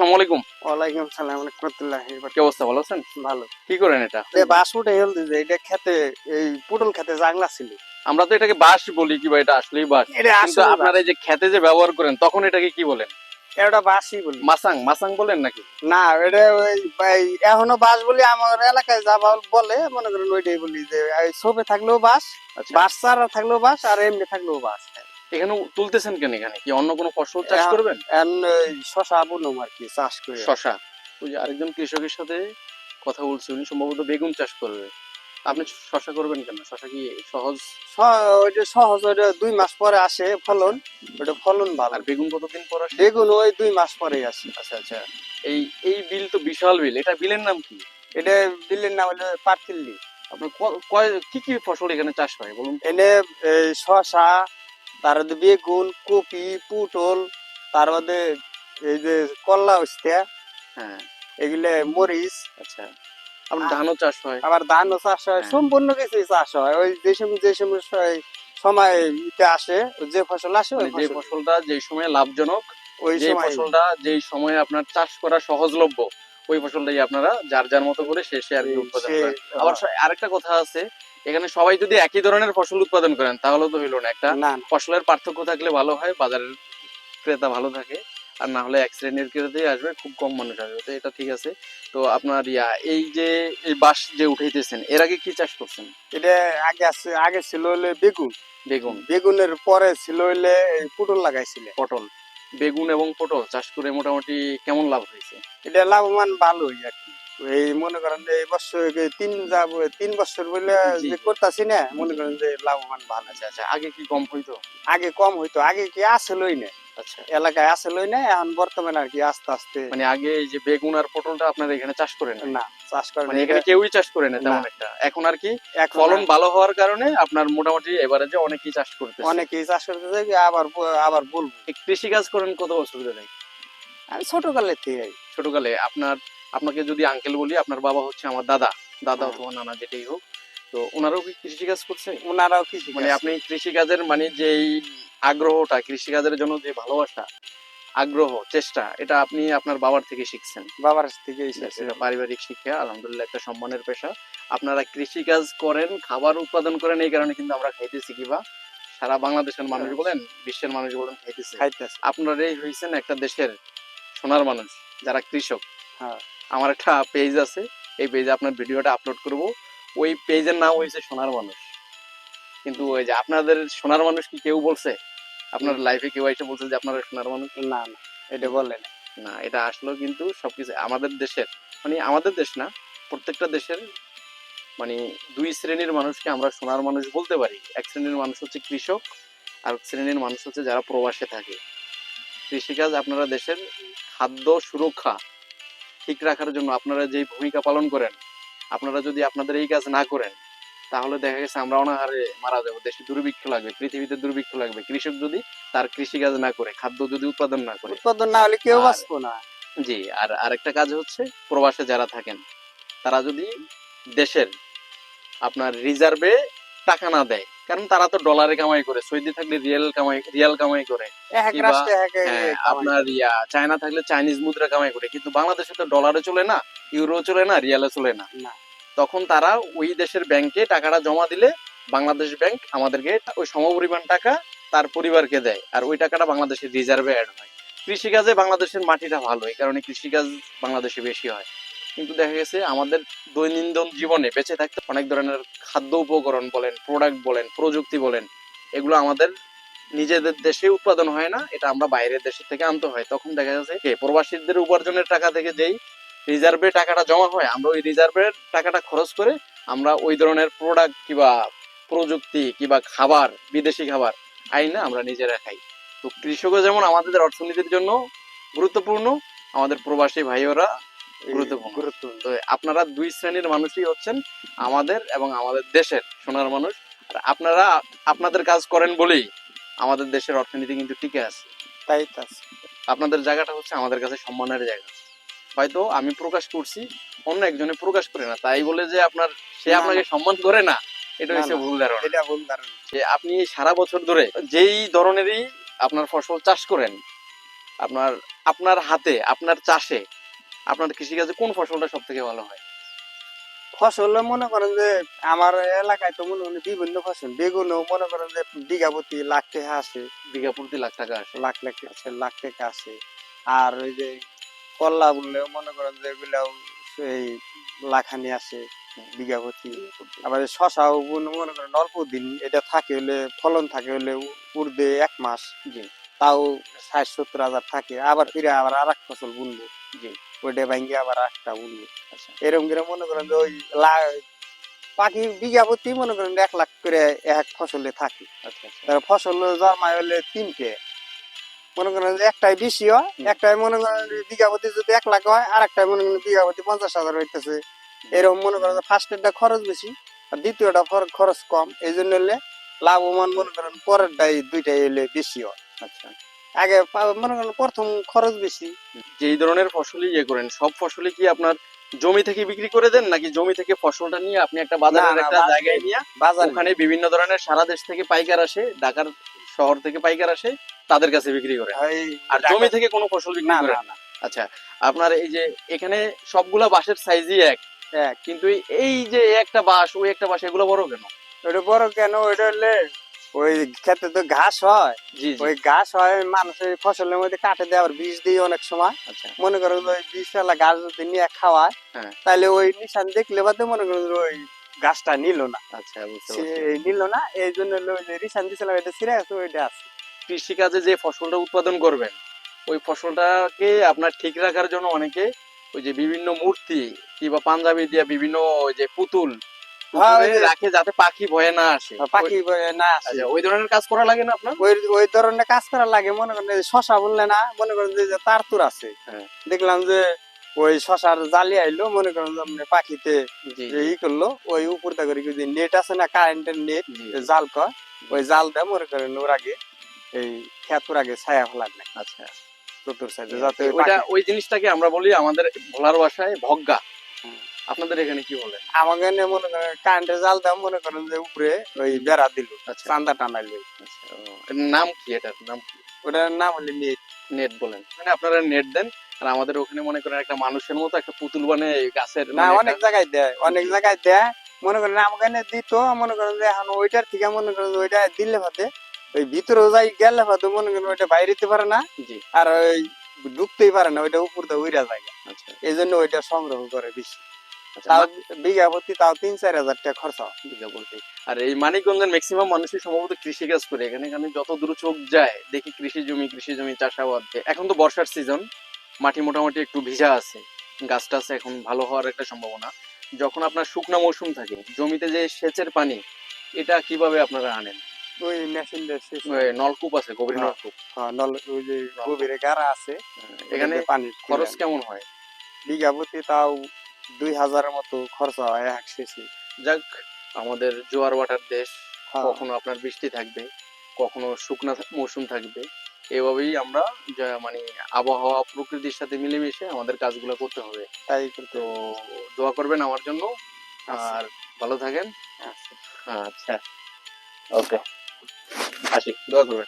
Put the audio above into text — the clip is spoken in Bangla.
আসসালামু আলাইকুম। ওয়ালাইকুম সালাম রহমতুল্লাহ কি অবস্থা ভালো আছেন? ভালো। কি করেন এটা? এ বাস উঠে যে এটা খেতে এই পুটল খেতে জাংলা ছিল। আমরা তো এটাকে বলি কি বা এটা আসলেই কিন্তু আপনারা যে খেতে যে ব্যবহার করেন তখন এটাকে কি বলেন? এটা বাসই বলি। মাসাং মাসাং বলেন নাকি? না এটা ওই এখনও বাস বলি আমার এলাকায় যা বলে মনে করেন ওইটাই বলি যে সোপে থাকলেও বাস আচ্ছা। বাস চারা থাকলেও বাস আর এমনি থাকলেও বাস এখানে তুলতেছেন কেন এখানে? কি অন্য কোনো ফসল চাষ করবেন? শশা বুনম আর কি চাষ করে। শশা ওই যে আরেকজন কৃষকের সাথে কথা বলছি উনি সম্ভবত বেগুন চাষ করবে। আপনি শশা করবেন কেন? শশা কি সহজ? ওইটা সহজ ওইটা দুই মাস পরে আসে ফলন ওইটা ফলন ভালো। আর বেগুন কতদিন পর আসে? বেগুন ওই দুই মাস পরে আসে। আচ্ছা আচ্ছা। এই এই বিল তো বিশাল বিল। এটা বিলের নাম কি? এটা বিলের নাম হলো পাটকিল্লি। আপনার কয় কি কি ফসল এখানে চাষ হয় বলুন এনে শশা তার মধ্যে বেগুন কপি পুটল তার মধ্যে এই যে কল্লা উস্তে হ্যাঁ। এগুলো মরিচ আচ্ছা। আপনার ধানও চাষ হয়। আবার ধানও চাষ হয় হ্যাঁ। সম্পূর্ণ কিছু চাষ হয়। ওই যে সময় যে সময় সময় আসে যে ফসল আসে ওই মানে যে ফসল। ফসলটা যে সময় লাভজনক ওই যে ফসলটা যেই সময়ে আপনার চাষ করা সহজলভ্য ওই ফসলটাই আপনারা যার যার মতো করে শেষে আর কি উৎপাদন করেন। আবার আরেকটা কথা আছে এখানে সবাই যদি একই ধরনের ফসল উৎপাদন করেন তাহলে তো হইল না। একটা ফসলের পার্থক্য থাকলে ভালো হয় বাজারের ক্রেতা ভালো থাকে আর না হলে এক শ্রেণির ক্রেতাই আসবে খুব কম মানুষ আসবে। তো এটা ঠিক আছে। তো আপনার ইয়া এই যে এই বাঁশ যে উঠাইতেছেন এর আগে কি চাষ করছেন? এটা আগে আছে আগে ছিল হলে বেগুন। বেগুন। বেগুনের পরে ছিল পটল পুটল লাগাইছিলে পটল। বেগুন এবং পটল চাষ করে মোটামুটি কেমন লাভ হয়েছে? এটা লাভবান ভালোই আর কি। এই মনে করেন যে এই বছর তিন যাব তিন বছর বলে যে করতেছি না মনে করেন যে লাভবান ভালো। আচ্ছা আচ্ছা আগে কি কম হইতো? আগে কম হইতো আগে কি আসলই না আচ্ছা। এলাকায় আসলই না এখন বর্তমানে আর কি আস্তে আস্তে মানে আগে এই যে বেগুন আর পটলটা আপনারা এখানে চাষ করে না চাষ করে মানে এখানে কেউই চাষ করে না তেমন একটা। এখন আর কি ফলন ভালো হওয়ার কারণে আপনার মোটামুটি এবারে যে অনেকেই চাষ করতেছে। অনেকেই চাষ করতেছে আবার আবার বলব। কৃষি কাজ করেন কত বছর ধরে? আমি ছোটকালের থেকে ছোটকালে আপনার আপনাকে যদি আঙ্কেল বলি আপনার বাবা হচ্ছে আমার দাদা। দাদা হ্যাঁ। অথবা নানা যেটাই হোক। তো ওনারাও কি কৃষি কাজ করছে? ওনারাও কি মানে আপনি কৃষি কাজের মানে যেই আগ্রহটা কৃষি কাজের জন্য যে ভালোবাসা আগ্রহ চেষ্টা এটা আপনি আপনার বাবার থেকে শিখছেন। বাবার থেকে পারিবারিক শিক্ষা আলহামদুলিল্লাহ একটা সম্মানের পেশা। আপনারা কৃষি কাজ করেন খাবার উৎপাদন করেন এই কারণে কিন্তু আমরা খাইতেছি কিবা সারা বাংলাদেশের মানুষ হ্যাঁ। বলেন বিশ্বের মানুষ বলেন খাইতেছে। খাইতেছে। আপনারাই হয়েছেন একটা দেশের সোনার মানুষ যারা কৃষক। হ্যাঁ। আমার একটা পেজ আছে। এই পেজে আপনার ভিডিওটা আপলোড করব। ওই পেজের নাম হয়েছে সোনার মানুষ। কিন্তু ওই যে আপনাদের সোনার মানুষ কি কেউ বলছে? আপনার লাইফে কেউ এসে বলছে যে আপনারা সোনার মানুষ? না না এটা বলে না। না এটা আসলো কিন্তু সবকিছু আমাদের দেশের মানে আমাদের দেশ না প্রত্যেকটা দেশের মানে দুই শ্রেণির মানুষকে আমরা সোনার মানুষ বলতে পারি। এক শ্রেণির মানুষ হচ্ছে কৃষক আর শ্রেণির মানুষ হচ্ছে যারা প্রবাসে থাকে। কৃষিকাজ আপনারা দেশের খাদ্য সুরক্ষা ঠিক রাখার জন্য আপনারা যেই ভূমিকা পালন করেন আপনারা যদি আপনাদের এই কাজ না করেন তাহলে দেখা গেছে আমরা অনাহারে মারা যাব। দেশে দুর্ভিক্ষ লাগবে পৃথিবীতে দুর্ভিক্ষ লাগবে। কৃষক যদি তার কৃষিকাজ না করে খাদ্য যদি উৎপাদন না করে উৎপাদন না হলে কেউ বাঁচবো না। জি আর আরেকটা কাজ হচ্ছে প্রবাসে যারা থাকেন তারা যদি দেশের আপনার রিজার্ভে টাকা না দেয় কারণ তারা তো ডলারে কামাই করে সৌদি থাকলে রিয়েল কামাই রিয়াল কামাই করে হ্যাঁ, কামাই। আপনার ইয়া চায়না থাকলে চাইনিজ মুদ্রা কামাই করে কিন্তু বাংলাদেশে তো ডলারে চলে না ইউরো চলে না রিয়ালে চলে না না। তখন তারা ওই দেশের ব্যাংকে টাকাটা জমা দিলে বাংলাদেশ ব্যাংক আমাদেরকে ওই সমপরিমাণ টাকা তার পরিবারকে দেয় আর ওই টাকাটা বাংলাদেশের রিজার্ভে অ্যাড হয় কৃষিকাজে বাংলাদেশের মাটিটা ভালো এই কারণে কৃষিকাজ বাংলাদেশে বেশি হয় কিন্তু দেখা গেছে আমাদের দৈনন্দিন জীবনে বেঁচে থাকতে অনেক ধরনের খাদ্য উপকরণ বলেন প্রোডাক্ট বলেন, প্রযুক্তি বলেন, এগুলো আমাদের নিজেদের দেশে উৎপাদন হয় না, এটা আমরা বাইরের দেশের থেকে আনতে হয়। তখন দেখা যাচ্ছে কে, প্রবাসীদের উপার্জনের টাকা থেকে যেই রিজার্ভে টাকাটা জমা হয়, আমরা ওই রিজার্ভের টাকাটা খরচ করে আমরা ওই ধরনের প্রোডাক্ট কিবা প্রযুক্তি কিবা খাবার, বিদেশি খাবার আই না, আমরা নিজেরা খাই। তো কৃষকও যেমন আমাদের অর্থনীতির জন্য গুরুত্বপূর্ণ, আমাদের প্রবাসী ভাইয়েরা গুরুত্বপূর্ণ। আপনারা দুই শ্রেণির মানুষই হচ্ছেন আমাদের এবং আমাদের দেশের সোনার মানুষ। আর আপনারা আপনাদের কাজ করেন বলেই আমাদের দেশের অর্থনীতি কিন্তু টিকে আছে। তাই তো। আপনাদের জায়গাটা হচ্ছে আমাদের কাছে সম্মানের জায়গা। হয়তো আমি প্রকাশ করছি অন্য একজনে প্রকাশ করে না। তাই বলে যে আপনার সে আপনাকে সম্মান করে না এটা হচ্ছে ভুল ধারণা। এটা ভুল ধারণা। যে আপনি সারা বছর ধরে যেই ধরনেরই আপনার ফসল চাষ করেন আপনার আপনার হাতে আপনার চাষে আপনার কৃষিকাজে কোন ফসলটা সব থেকে ভালো হয়? ফসল মনে করেন যে আমার এলাকায় তো মনে করেন বিভিন্ন ফসল বেগুনও মনে করেন যে বিঘা প্রতি লাখ টাকা আছে। বিঘা প্রতি লাখ টাকা আসে লাখ লাখ আছে লাখ টাকা আছে। আর ওই যে কল্লা বললেও মনে করেন যে এগুলাও সেই লাখানি আছে বিঘা প্রতি। আবার এই শশাও মনে করেন অল্প দিন এটা থাকে হলে ফলন থাকে হলে উর্দে এক মাস। তাও ষাট সত্তর হাজার থাকে। আবার ফিরে আবার আর এক ফসল বুনবো। জি। ওইটা ভাঙ্গে আবার বুনবো আচ্ছা এরকম করে মনে করেন যে ওই পাখি বিঘা প্রতি মনে করেন এক লাখ করে এক ফসলে থাকে। আচ্ছা আচ্ছা। ফসল জন্মায় হলে তিনটে। মনে করেন যে একটাই বেশি হয় একটাই মনে করেন বিঘা প্রতি যদি এক লাখ হয় আর একটাই মনে করেন বিঘা প্রতি পঞ্চাশ হাজার হইতেছে। এরকম মনে করেন যে ফার্স্টেরটা খরচ বেশি আর দ্বিতীয়টা খর- খরচ কম। এই জন্য হলে লাভবান মনে করেন পরেরটাই দুইটাই হলে বেশি হয়। আচ্ছা। আগে মনে করেন প্রথম খরচ বেশি। যেই ধরনের ফসলই ইয়ে করেন সব ফসলই কি আপনার জমি থেকে বিক্রি করে দেন নাকি জমি থেকে ফসলটা নিয়ে আপনি একটা বাজারের একটা জায়গায় নিয়ে বাজার ওখানে বিভিন্ন ধরনের সারা দেশ থেকে পাইকার আসে ঢাকার শহর থেকে পাইকার আসে তাদের কাছে বিক্রি করে। আর জমি থেকে কোনো ফসল বিক্রি না করে আচ্ছা আপনার এই যে এখানে সবগুলা বাঁশের সাইজই এক। কিন্তু এই- এই যে একটা বাঁশ ওই একটা বাঁশ এগুলো বড় কেন? ওটা বড় কেন? ওইটা হলে ওই খেতে তো ঘাস হয়। ওই ঘাস হয় মানুষের ফসলের মধ্যে কাটে দেয় আবার বীজ দিয়ে অনেক সময়। আচ্ছা। মনে করেন যে ওই বীজ ফেলা গাছ যদি নিয়ে খাওয়ায় হ্যাঁ। তাহলে ওই নিশান দেখলে বাদে মনে করেন যে ওই গাছটা নিল না। আচ্ছা নিল না এই জন্য হলো ওই যে নিশান দিছিলাম এটা ছিঁড়ে গেছে ওইটা আছে। কৃষিকাজে যে ফসলটা উৎপাদন করবেন ওই ফসলটাকে আপনার ঠিক রাখার জন্য অনেকে ওই যে বিভিন্ন মূর্তি কিংবা পাঞ্জাবি দিয়া বিভিন্ন ওই যে পুতুল রাখে যাতে পাখি ভয়ে না আসে। পাখি বয়ে না আসে। আচ্ছা ওই ধরনের কাজ করা লাগে না আপনার? ওই ওই ধরনের কাজ করা লাগে। মনে করেন শশা বললে না মনে করেন যে যে আছে। হ্যাঁ। দেখলাম যে ওই শশার জালি আইলো মনে করেন যে আপনি পাখিতে ই করল ওই উপর থেকে যে নেট আছে না কারেন্টের নেট জাল কয় ওই জাল দেয় মনে করেন ওর আগে এই খেতুর আগে ছায়া ফেলার আচ্ছা। চতুর সাইডে যাতে ওই জিনিসটাকে আমরা বলি আমাদের ভোলার ভাষায় ভগ্গা। আপনাদের এখানে কি বলে? আমাকে মনে করেন কারেন্টের জাল দেয় মনে করেন যে উপরে ওই বেড়া দিল আচ্ছা। চান্দা আচ্ছা নাম কি এটার নাম কি? ওটার নাম হলে নেট। নেট বলেন। মানে আপনারা নেট দেন আর আমাদের ওখানে মনে করেন একটা মানুষের মতো একটা পুতুল বানিয়ে গাছের না মানে অনেক জায়গায় দেয় অনেক জায়গায় দেয়। মনে করেন আমাকে দিত মনে করেন যে এখন ওইটার থেকে মনে করেন ওইটা দিলে ভাতে ওই ভিতরে যাই গেলে ভাতে মনে করেন ওইটা বাইরে দিতে পারে না জি। আর ওই ঢুকতেই পারে না ওইটা উপর দিয়ে উইরা যায়। আচ্ছা। এই জন্য ওইটা সংগ্রহ করে বেশি। তাও বিঘা প্রতি তাও তিন চার হাজার টাকা খরচা। বিঘা বলতে আর এই মানিকগঞ্জের ম্যাক্সিমাম মানুষই সম্ভবত কৃষি কাজ করে। এখানে এখানে যত দূর চোখ যায় দেখি কৃষি জমি কৃষি জমি চাষাবাদ। এখন তো বর্ষার সিজন মাটি মোটামুটি একটু ভিজা আছে। গাছ টাছ এখন ভালো হওয়ার একটা সম্ভাবনা। যখন আপনার শুকনো মৌসুম থাকে জমিতে যে সেচের পানি এটা কীভাবে আপনারা আনেন? ওই মেশিন দিয়ে নলকূপ আছে গভীর হ্যাঁ। নলকূপ। হ্যাঁ, নল ওই যে গভীরে গাড়া আছে এখানে পানি খরচ কেমন হয়? বিঘা প্রতি তাও দুই হাজারের মতো খরচা হয় এক শেষে যাক আমাদের জোয়ার ওয়াটার দেশ হ্যাঁ, কখনো আপনার বৃষ্টি থাকবে কখনো শুকনা মৌসুম থাকবে। এভাবেই আমরা মানে আবহাওয়া প্রকৃতির সাথে মিলেমিশে আমাদের কাজগুলো করতে হবে। তাই তো দোয়া করবেন আমার জন্য। আচ্ছা। আর ভালো থাকেন। আচ্ছা। আচ্ছা। ওকে। আসি। দোয়া করবেন।